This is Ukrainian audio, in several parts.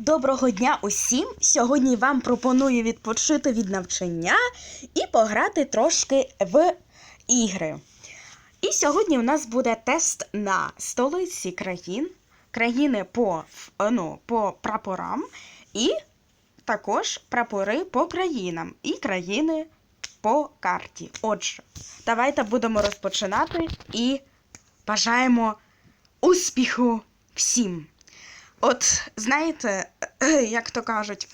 Доброго дня усім! Сьогодні вам пропоную відпочити від навчання і пограти трошки в ігри. І сьогодні у нас буде тест на столиці країн, країни по, ну, по прапорам, і також прапори по країнам і країни по карті. Отже, давайте будемо розпочинати і бажаємо успіху всім! От знаєте, як то кажуть,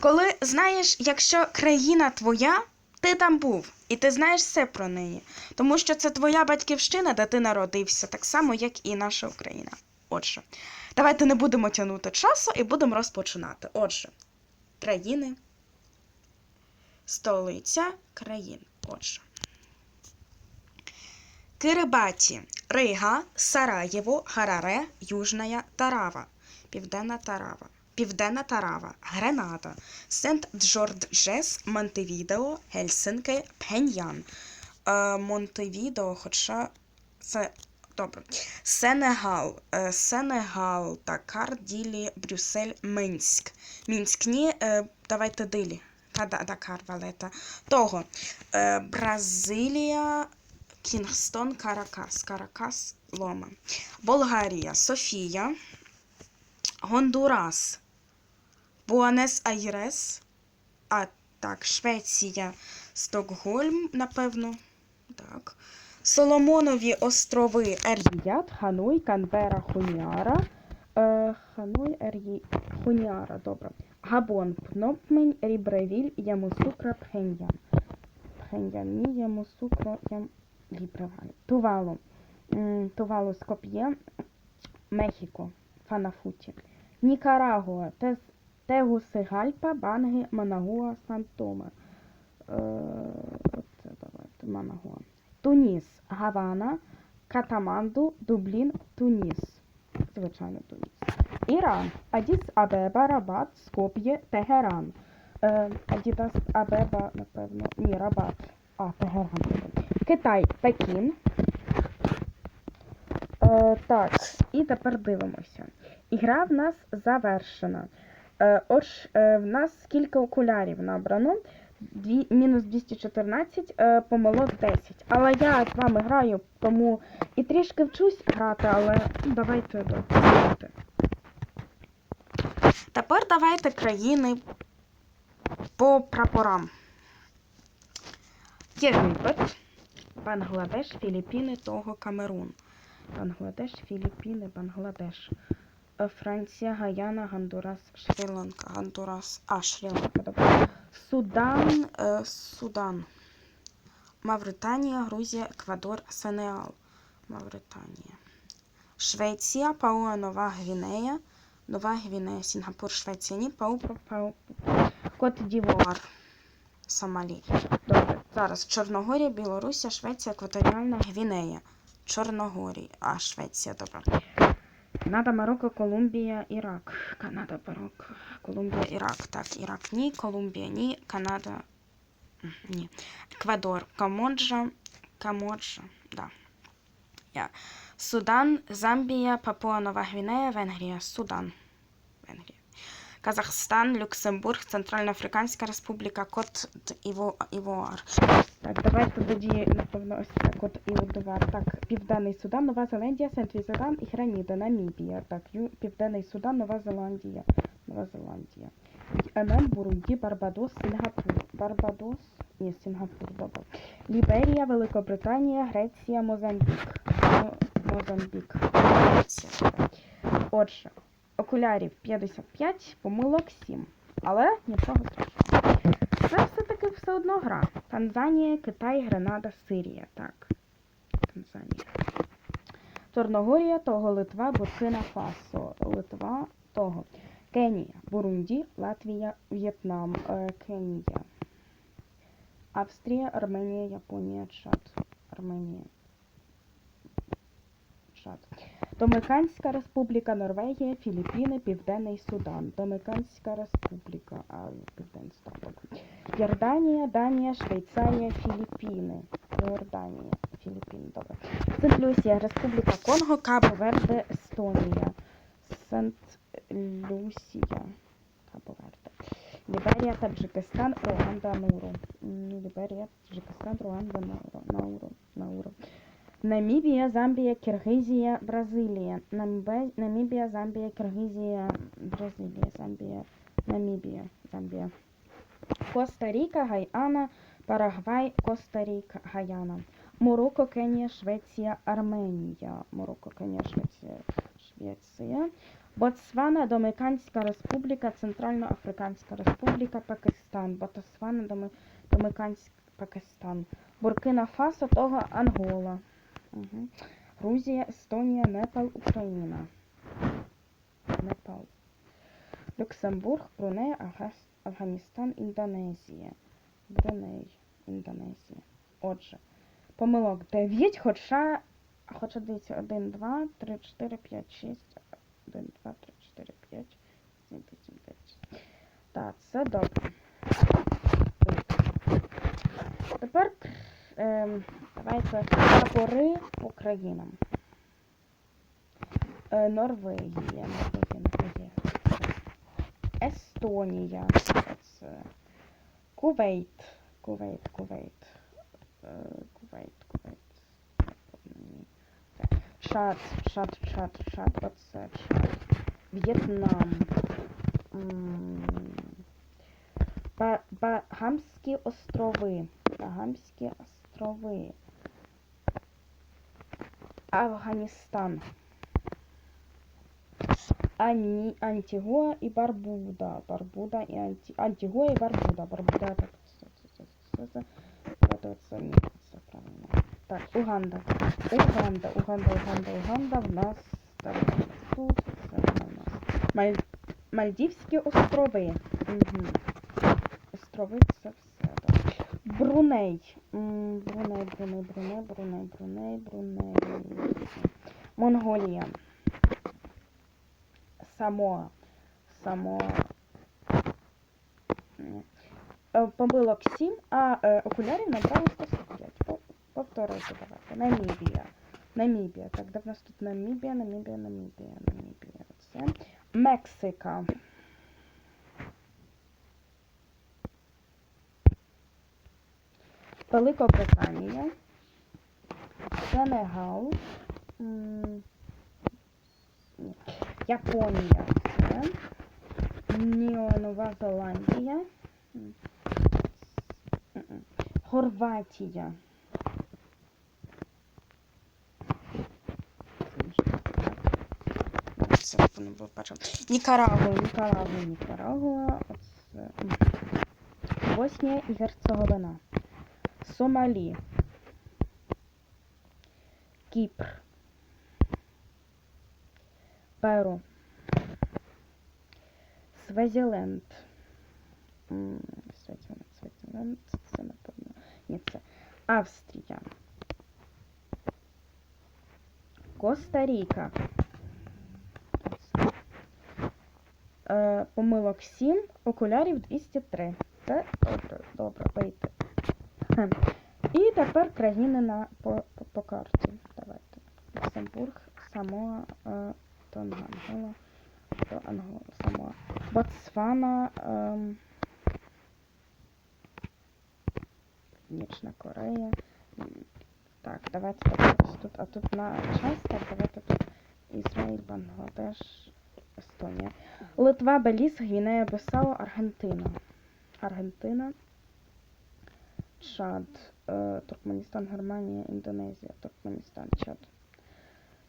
коли знаєш, якщо країна твоя, ти там був, і ти знаєш все про неї. Тому що це твоя батьківщина, де ти народився, так само, як і наша Україна. Отже, давайте не будемо тягнути часу і будемо розпочинати. Отже, країни, столиця країн. Отже. Кирибаті, Рига, Сараєво, Хараре, Южная Тарава, Південна Тарава, Південна Тарава, Гренада, Сент-Джорджес, Монтевідео, Гельсинки, Пеньян. Е, Монтевідео, хоча це добре. Сенегал, е, Сенегал, Дакар, Ділі, Брюссель, Мінськ. Мінськ, ні, е, давайте Дилі. Та, Дакар, Валета. Того. Бразилія, Кінгстон, Каракас, Каракас, Лома. Болгарія, Софія, Гондурас, Буанес-Айрес, а так, Швеція, Стокгольм, напевно. Так. Соломонові острови Ергіят, Ханой, Канбера, Хуніара. Е, Ханой. Хуніара, добре. Габон, Пнопмень, Рібревіль, Ямусукра, Пхеньян. Пхеньян, ні, Ямусукро, Ям... Лібреваль. Тувалу. М, Тувалу, Скоп'є, Мехіко, Фанафуті. Нікарагуа, Тегусигальпа, Банги, Манагуа, Сантома. Е, Манагуа. Туніс, Гавана, Катаманду, Дублін, Туніс. Звичайно, Туніс. Іран, Адіс Абеба, Рабат, Скоп'є, Тегеран. Е, Адідас Абеба, напевно, ні, Рабат. А, Тегеран. Китай, Пекін. Е, так, і тепер дивимося. Ігра в нас завершена. Е, отож, е, в нас скільки окулярів набрано? Мінус 214, е, помилок 10. Але я з вами граю, тому і трішки вчусь грати, але давайте давайте. Тепер давайте країни по прапорам. Єгипет, Бангладеш, Філіппіни, Того, Камерун. Бангладеш, Філіппіни, Бангладеш. Е, Франція, Гаяна, Гондурас, Шрі-Ланка. Гондурас, а, Шрі-Ланка. Судан, е, Судан. Мавританія, Грузія, Еквадор, Сенегал. Мавританія. Швеція, Пауа, Нова Гвінея. Нова Гвінея, Сінгапур, Швеція. Ні, Пау, Пау. Кот Дівуар. Сомалі. Добре. Зараз Чорногорія, Білорусія, Швеція, Екваторіальна Гвінея. Чорногорія, а Швеція, добре. Канада, Марокко, Колумбія, Ірак. Канада, Марокко, Колумбія, Ірак. Так, Ірак ні, Колумбія ні, Канада. Ні. Еквадор, Камоджа, Камоджа, да. Я. Судан, Замбія, Папуа Нова Гвінея, Венгрія, Судан. Казахстан, Люксембург, Центральноафриканська Республіка, Кот Іво, Івуар. Так, давайте тоді, напевно, ось так от Івуар. Так, Південний Судан, Нова Зеландія, Сент-Візеран і Граніда, Намібія. Так, Ю... Південний Судан, Нова Зеландія. Нова Зеландія. ММ, Бурунді, Барбадос, Сінгапур. Барбадос? Ні, Сінгапур, добре. Ліберія, Великобританія, Греція, Мозамбік. Мозамбік. Отже, окулярів 55, помилок 7. Але нічого страшного. Це все-таки все одно гра. Танзанія, Китай, Гренада, Сирія. Так. Танзанія. Чорногорія, Того, Литва, Буркина, Фасо. Литва, Того. Кенія, Бурунді, Латвія, В'єтнам, е, Кенія. Австрія, Арменія, Японія, Чад. Арменія. Чад. Домиканська республіка, Норвегія, Філіппіни, Південний Судан. Домиканська республіка, а Південний Судан. Йорданія, Данія, Швейцарія, Філіппіни. Йорданія, Філіппіни, добре. Сент-Люсія, Республіка Конго, Кабо Верде, Естонія. Сент Люсія. Кабо-Верде. Ліберія, Таджикистан, Руанда, Науру. Ліберія, Таджикистан, Руанда, Науру. Науру. Науру. Намібія, Замбія, Киргизія, Бразилія. Намібія, Замбія, Киргизія, Бразилія, Замбія, Намібія, Замбія. Коста-Ріка, Гайана, Парагвай, Коста-Ріка, Гаяна. Марокко, Кенія, Швеція, Арменія. Марокко, Кенія, Швеція, Швеція. Ботсвана, Домиканська Республіка, Центральноафриканська Республіка, Пакистан. Ботсвана, Домиканська, Пакистан. Буркина Фасо, Того, Ангола. Грузія, Естонія, Непал, Україна. Непал. Люксембург, Бруней, Афганістан, Індонезія. Бруней, Індонезія. Отже, помилок 9, хоча, хоча дивіться, 1, 2, 3, 4, 5, 6, 1, 2, 3, 4, 5, 7, 8, 9. Так, це добре. Тепер ем, давайте прапори по країнам. Е, Норвегія, Норвегія. Естонія. Це Кувейт. Кувейт, Кувейт. Е, Кувейт, Кувейт. Чад, Чад, Чад, Чад. Оце Чад. В'єтнам. Багамські острови. Багамські острови. Афганістан. Ані, Антигуа і Барбуда. Барбуда і Анті... Антигуа і Барбуда. Барбуда так. Це, це, це, це, це, це, це, це, ні, це правильно. Так, Уганда. Уганда, Уганда, Уганда, Уганда. В нас так, тут, це в нас. Маль... Мальдівські острови. Угу. Острови це все. Бруней. Бруней, Бруней, Бруней, Бруней, Бруней, Бруней. Монголія. Самоа. Самоа. Е, Помилок 7, а е, окулярів набрали 145. По- Повторюйте давайте. Намібія. Намібія. Так, де в нас тут Намібія, Намібія, Намібія, Намібія. Це. Мексика. Великобританія. Сенегал. Японія. Нова Зеландія. Хорватія. Нікарагуа, Нікарагуа, Нікарагуа. Боснія і Герцеговина. Сомалі. Кіпр. Перу. Свазіленд. М, Свазіленд, Свазіленд. Це напевно. Ні, це Австрія. Коста-Ріка. Е, помилок 7, окулярів 203. Це добре, добре, вийти. І тепер країни на, по, по, карті. Давайте. Люксембург, Самоа, е, Тонга, Ангола, то Ангола, Самоа. Ботсвана, ем, Північна Корея. Так, давайте так, тут, а тут на час, так, давайте тут Ізраїль, Бангладеш, Естонія. Литва, Беліз, Гвінея, Бесау, Аргентина. Аргентина. Чад, е, Туркменістан, Германія, Індонезія, Туркменістан, Чад.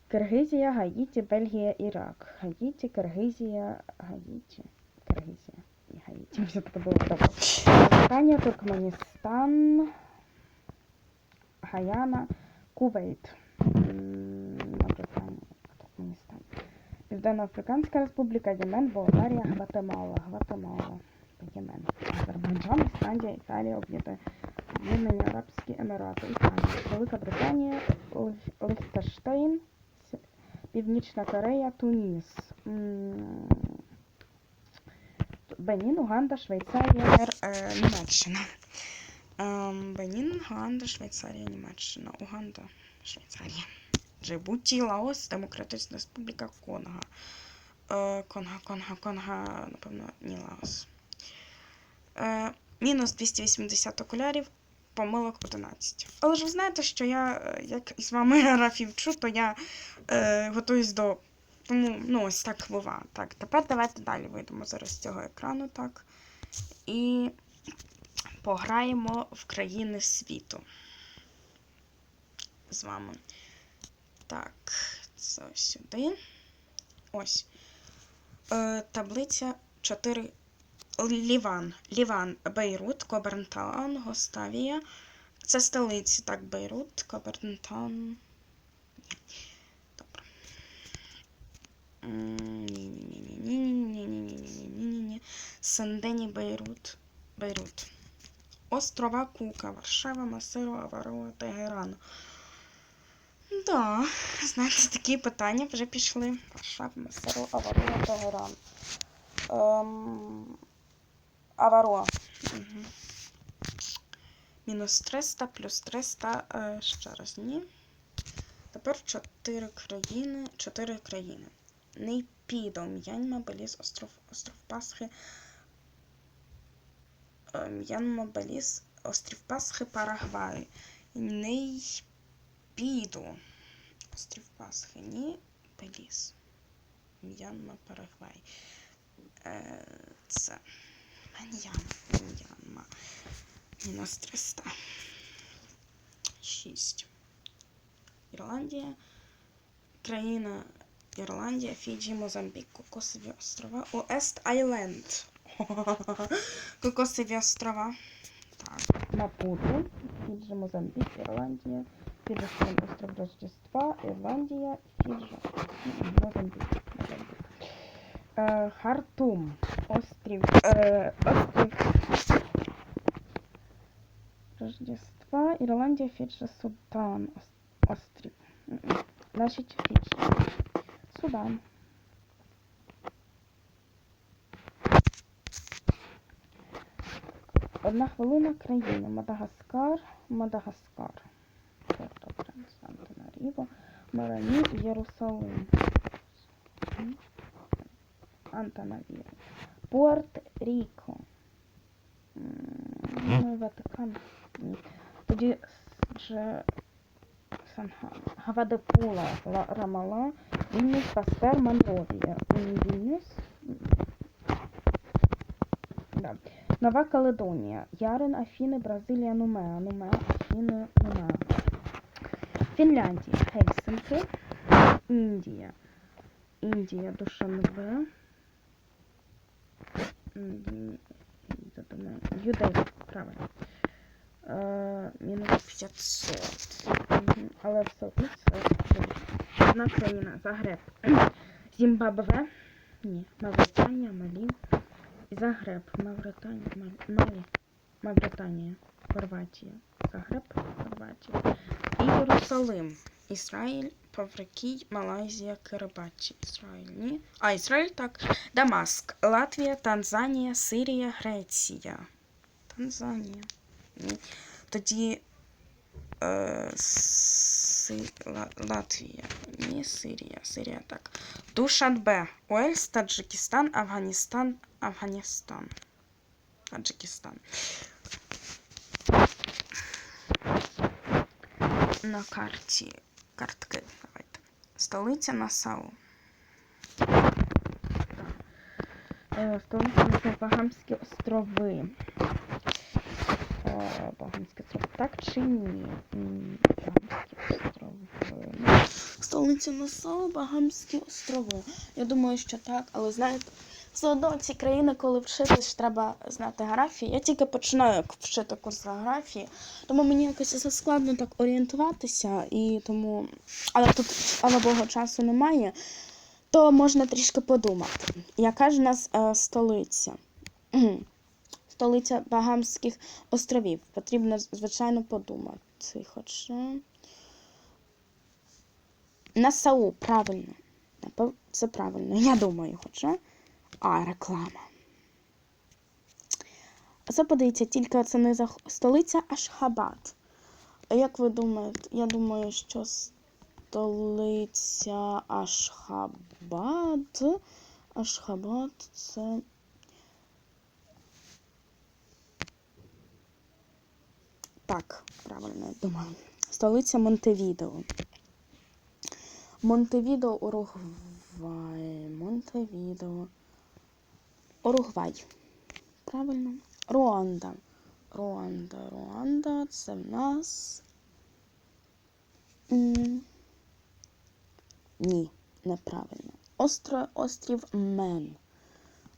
Киргизія, Гаїті, Бельгія, Ірак. Гаїті, Киргизія, Гаїті, Киргизія і Гаїті. Все таке було добре. Британія, Туркменістан, Гаяна, Кувейт. Туркменістан. Південноафриканська Республіка, Ємен, Болгарія, Гватемала. Гватемала. Ємен. Азербайджан, Ісландія, Італія, Об'єднані Об'єднані Арабські Емірати, Італія, Велика Британія, Лих- Лихтенштейн, Північна Корея, Туніс. Бенін, Уганда, Швейцарія, е, Німеччина. Ем, Бенін, Уганда, Швейцарія, Німеччина. Уганда, Швейцарія. Джибуті, Лаос, Демократична Республіка Конго. Е, Конга, Конга, Конга, напевно, ні Лаос. Е, мінус 280 окулярів, помилок 11. Але ж ви знаєте, що я, е, як з вами географію вчу, то я е, готуюсь до. Тому, ну, ось так бува. Так, тепер давайте далі вийдемо зараз з цього екрану, так. І пограємо в країни світу. З вами. Так, це сюди. Ось. Е, таблиця 4. Ліван. Ліван, Бейрут, Кобернтаун, Гоставія. Це столиці, так, Бейрут, Кобернтаун. Добре. Ні-ні-ні-ні-ні-ні-ні-ні-ні-ні-ні. Сендені, Бейрут. Бейрут. Острова Кука, Варшава, Масиро, Аваро, Тегеран. Да, знаєте, такі питання вже пішли. Варшава, Масиро, Аваро, Тегеран. Ем... Аваро. Угу. Мінус 300, плюс 300. Е, ще раз, ні. Тепер 4 країни. 4 країни. Нейпідо, М'янма, Беліз, остров, остров Пасхи. Е, М'янма, Беліз, острів Пасхи, Парагвай. Нейпідо. Острів Пасхи, ні. Беліз. М'янма, Парагвай. Е, це. Маньян. М'янма. Мінус 300. 6. Ірландія. Країна Ірландія, Фіджі, Мозамбік, Кокосові острова. Уест Айленд. Кокосові острова. Так. Мапуту, Фіджі, Мозамбік, Ірландія. Фіджі, остров Рождества, Ірландія, Фіджі. Мозамбік. Мозамбік. Е, Хартум. Острів. Е, острів. Рождества, Ірландія, Фіджі, Судан. Ос- Острів. Значить, Фіджі. Судан. Одна хвилина країни. Мадагаскар. Мадагаскар. Добре. Антанаріво. Марані, Єрусалим. М. Антанаріво. Пуерто-Ріко. Ну, Ватикан. Тоді вже Санха. Гавадепула, Рамала, Вільнюс, Пастер, Монровія. Вільнюс. Да. Нова Каледонія. Ярин, Афіни, Бразилія, Нумеа. Нумеа, Афіни, Нумеа. Фінляндія. Хельсинки. Індія. Індія, Душанбе. Юдей, правильно. Е, мінус 500. Але все одно це. Одна країна. Загреб. Зімбабве. Ні. Мавританія, Малі. Загреб. Мавританія. Малі. Мавританія. Хорватія. Загреб. Хорватія. І Єрусалим. Ізраїль, Паврикій, Малайзія, Кирибаті. Ізраїль, ні. А, Ізраїль, так. Дамаск, Латвія, Танзанія, Сирія, Греція. Танзанія. Ні. Тоді е, Си, Ла, Латвія. Ні, Сирія. Сирія, так. Душанбе. Уельс, Таджикистан, Афганістан, Афганістан. Таджикистан. На карті. Картки. Давайте. Столиця Насау. Е, Столиця Насау. Багамські острови. Е, Багамські острови. Так чи ні? Багамські острови. Столиця Насау, Багамські острови. Я думаю, що так, але знаєте, все одно ці країни, коли вчитись, треба знати географію. Я тільки починаю вчити курс географії, тому мені якось складно так орієнтуватися, і тому, але тут, слава Богу, часу немає, то можна трішки подумати. Яка ж у нас е, столиця? Столиця Багамських островів. Потрібно, звичайно, подумати. Хоча. Насау, правильно. Це правильно, я думаю, хоча. А, реклама. Подивіться, тільки це не зах... столиця Ашхабад. А як ви думаєте? Я думаю, що столиця Ашхабад. Ашхабад це. Так, правильно я думаю. Столиця Монтевідео. Монтевідео, Уругвай. Монтевідео. Уругвай. Правильно. Руанда. Руанда. Руанда. Це в нас. Ні, неправильно. Остро, острів Мен.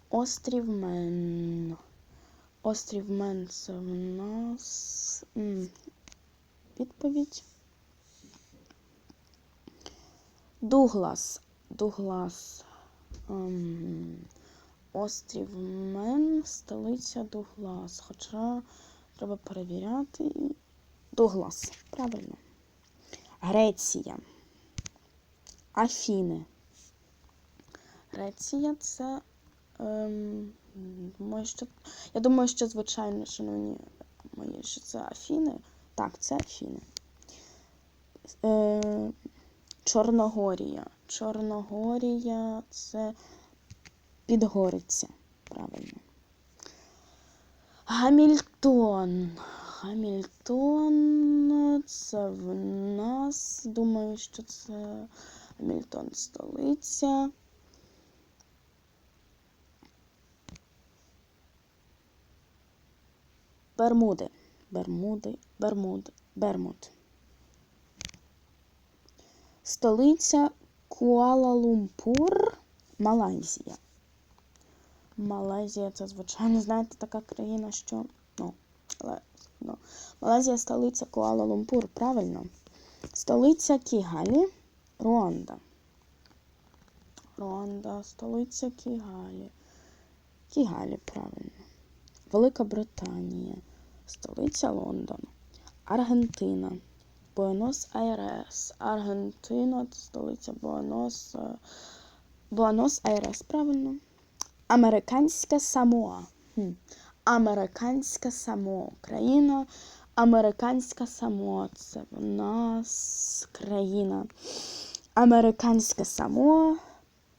Острів Мен. Острів Мен це в нас. Відповідь. Дуглас. Дуглас. Ем, Острів Мен, столиця Дуглас. Хоча треба перевіряти. Дуглас. Правильно. Греція. Афіни. Греція це. Ем, думаю, що, я думаю, що, звичайно, шановні мої, що це Афіни. Так, це Афіни. Е, Чорногорія. Чорногорія це Підгориця. Правильно. Гамільтон. Гамільтон. Це в нас. Думаю, що це Гамільтон столиця. Бермуди. Бермуди. Бермуди. Бермуд. Столиця Куала-Лумпур, Малайзія. Малайзія це, звичайно, знаєте, така країна, що. Ну, але, ну. Малайзія столиця Куала-Лумпур, правильно. Столиця Кігалі, Руанда. Руанда, столиця Кігалі. Кігалі, правильно. Велика Британія, столиця Лондон. Аргентина. Буенос Айрес. Аргентина, столиця Буенос. е, Буенос Айрес, правильно. Американська Самоа. Хм. Американська Самоа. Країна. Американська Самоа. Це в нас країна. Американська Самоа.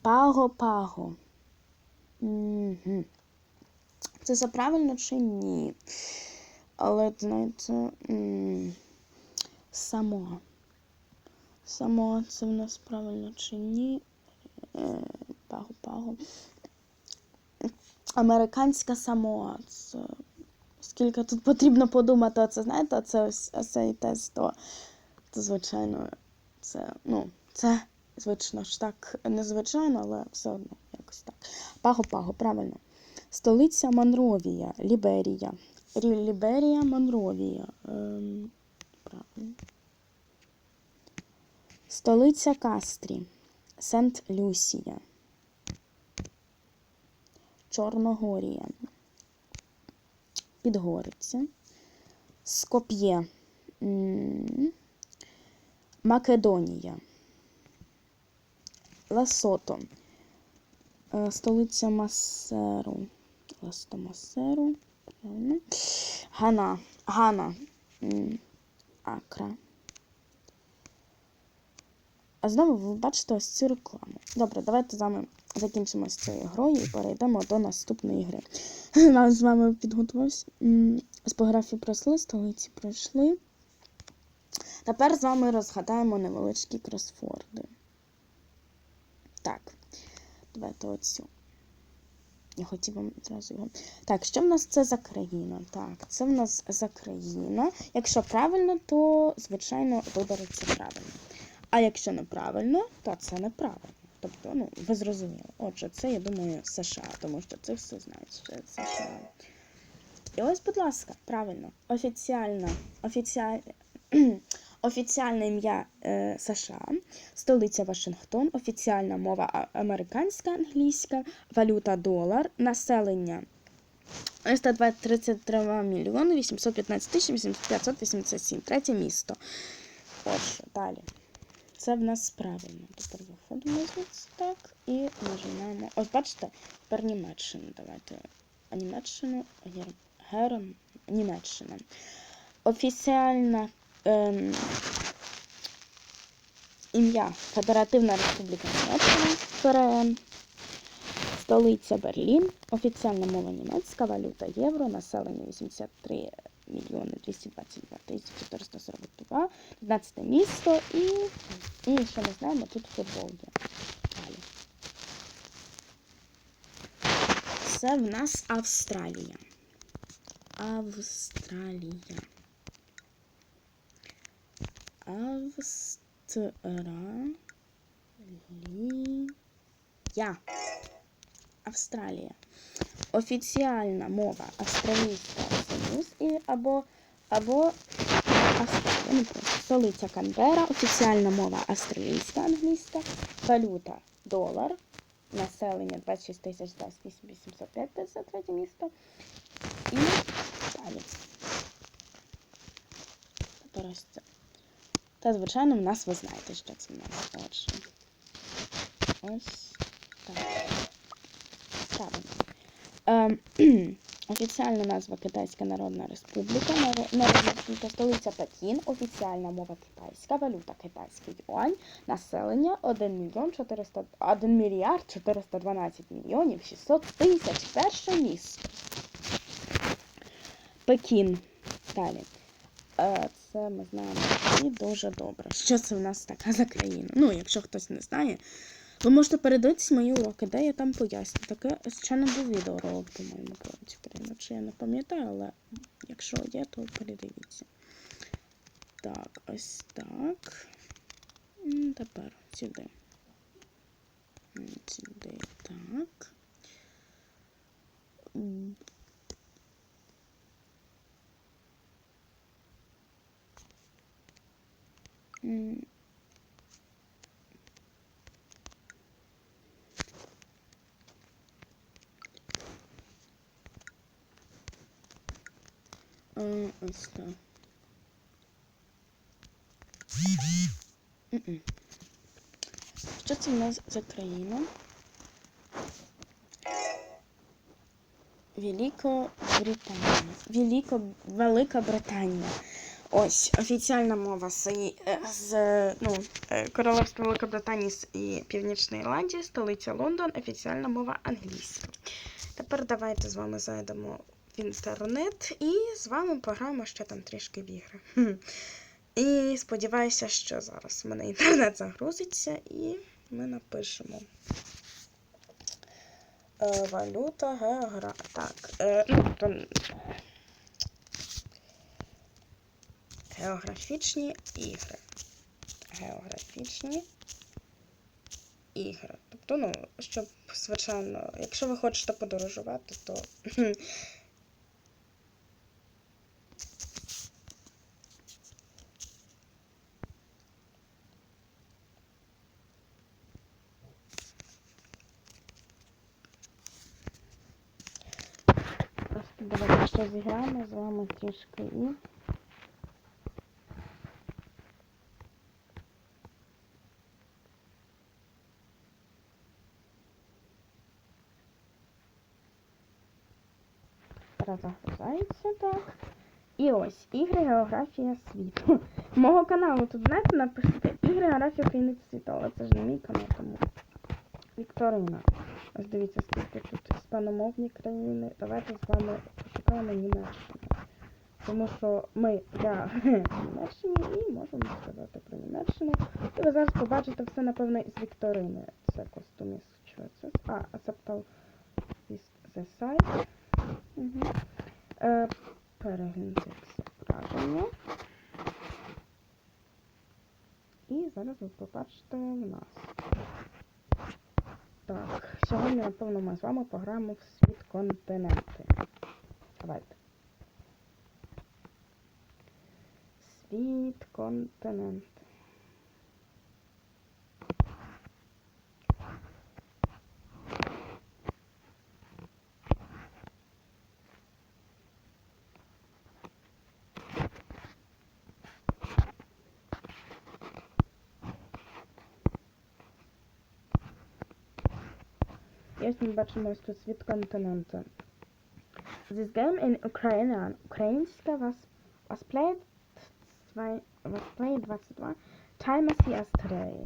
Паго-Паго. Мгм. Це все правильно чи ні? Але, знаєте, Самоа. Самоа це в нас правильно чи ні? Е, Паго-паго. Американська Самоа. Це... Скільки тут потрібно подумати, оце знаєте, це ось цей тест, то, то звичайно, це, ну, це, звично ж так, незвичайно, але все одно якось так. Паго-паго, правильно. Столиця Монровія, Ліберія. Рі- Ліберія, Монровія. Ем, правильно. Столиця Кастрі. Сент-Люсія. Чорногорія. Підгориця. Скоп'є. Македонія. Лесото. Е, Столиця Масеру. Лесото Масеру. Правильно. Гана. Гана. Акра. А знову ви бачите ось цю рекламу. Добре, давайте з вами закінчимо з цією грою і перейдемо до наступної гри. Нам з вами підготувався. З географії пройшли, столиці пройшли. Тепер з вами розгадаємо невеличкі кросфорди. Так, давайте оцю. Я хотів вам зразу його. Так, що в нас це за країна? Так, це в нас за країна. Якщо правильно, то, звичайно, вибереться правильно. А якщо неправильно, то це неправильно. Тобто, ну, ви зрозуміли. Отже, це, я думаю, США, тому що це все знають, що це США. І ось, будь ласка, правильно, офіціальна, офіціаль... офіціальне ім'я е, США, столиця Вашингтон, офіціальна мова американська, англійська, валюта долар, населення 133 мільйони 815 тисяч 587. Третє місто. Отже, далі. Це в нас правильно. Тепер виходимо звідси так і нажимаємо. Ось бачите, тепер Німеччина. Давайте. Німеччину. Гером Німеччина. Офіціальна ем, ім'я Федеративна Республіка Німеччина ФРН. Столиця Берлін, офіціальна мова німецька, валюта євро, населення 83 мільйони 222 тисячі 442, 15 місто і, і що ми знаємо, тут футбол є. Далі. Це в нас Австралія. Австралія. Австралія. Австралія. Офіціальна мова Австралійська Союз і або або Австралія. Ну, просто столиця Канбера, офіціальна мова австралійська англійська, валюта долар, населення 26 тисяч 885 53 місто. І далі. Це. Та, звичайно, в нас ви знаєте, що це в нас. Отже. Ось так. Правильно. Ем, офіціальна назва Китайська Народна Республіка, Народна Республіка, столиця Пекін, офіціальна мова китайська, валюта китайський юань, населення 1 мільйон 400, 1 мільярд 412 мільйонів 600 тисяч. Перше місто. Пекін. Далі. Е, Це ми знаємо і дуже добре. Що це в нас така за країна? Ну, якщо хтось не знає, ви можете передивитись мої уроки, де я там поясню. Таке ще не був відеоролик, по-моєму, про цю країну. Я не пам'ятаю, але якщо є, то передивіться. Так, ось так. Тепер сюди. Сюди так. М. Ось так. Що це в нас за країна? Великобританія. Велико... Велика Британія. Ось офіціальна мова з, е, з ну, е, Королевства Великобританії і Північної Ірландії, столиця Лондон, офіціальна мова англійська. Тепер давайте з вами зайдемо інтернет і з вами пограємо ще там трішки в ігри. І сподіваюся, що зараз в мене інтернет загрузиться і ми напишемо. Е, валюта, геогра... Так. Е, ну. Географічні ігри. Географічні ігри. Тобто, ну, щоб, звичайно, якщо ви хочете подорожувати, то Давайте зіграємо з вами трішки і. Зараз так. І ось ігри географія світу. Мого каналу тут знаєте, напишіть ігри географія України світу, але це ж не мій канал, тому Вікторина. Ось дивіться, скільки тут іспаномовні країни. Давайте з вами пошукаємо Німеччину. Тому що ми я в Німеччині і можемо сказати про Німеччину. І ви зараз побачите все, напевно, із Вікторини. Це костюм із Швеції. А, acceptal the site. Угу. Е, перегляньте все правильно. І зараз ви побачите в нас. Так, сьогодні, напевно, ми з вами пограємо в світ континенти. Давайте. Світ континенти. І ось ми бачимо ось тут світ континенту. This game in Ukrainian, українська was, was played zwei, was played 22 time as yesterday.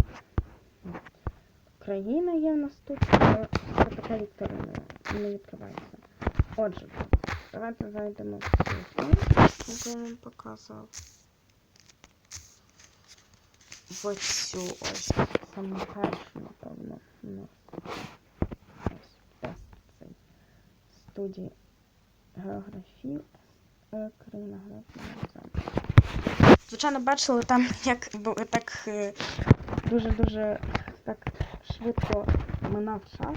країна є в нас тут. Е, Це така вікторина. Не відкривається. Отже, давайте зайдемо в цю, яку я вам показував. В оцю ось саме першу, напевно. Ну, ось тест цей. Студії географії. е, Звичайно, бачили там, як так е, дуже-дуже так швидко минав час.